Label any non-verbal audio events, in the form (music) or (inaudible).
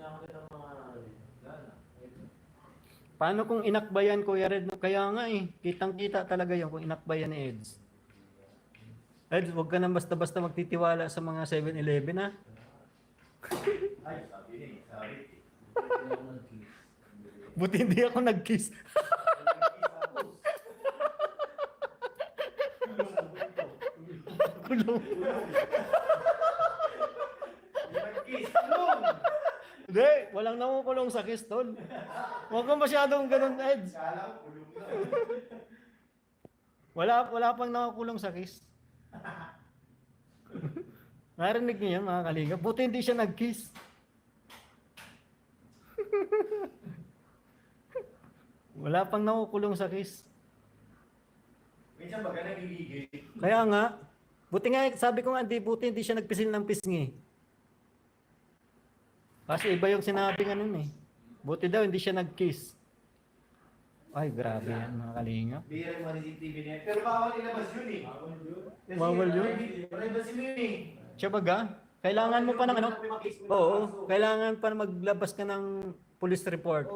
ako ng mga... Gana. Paano kung inakbayan, Kuya Red? Kaya nga eh, kitang-kita talaga yun kung inakbayan ni Eds. Eds, huwag ka nang basta-basta magtitiwala sa mga 7-Eleven ha. Ay, sabi niya, sabi. Buti hindi ako nag-kiss. Kulong. Kiss, (laughs) tulong! Hindi, walang nakukulong sa kiss, tol. Huwag kang masyadong ganun, Eds. Kala ko, kulong na. Wala, wala pang nakakulong sa kiss. Narinig niyo yan, mga kalingap. Buti hindi siya nag-kiss. wala pang nakukulong sa kiss. Minsan baga nagigigil. Kaya nga, buti nga, sabi ko nga, di, buti hindi siya nagpisil ng pisngi. Kasi iba yung sinabi nga nun eh. Buti daw, hindi siya nag-kiss. Ay, grabe yan, mga kalingap. Bira yung mga CCTV niya. Pero bawal ilabas yun eh. Kasi Bawal yun? Privacy mo yun eh. Siya baga, kailangan mo pa ng ano? Oo, kailangan pa na maglabas ka ng police report.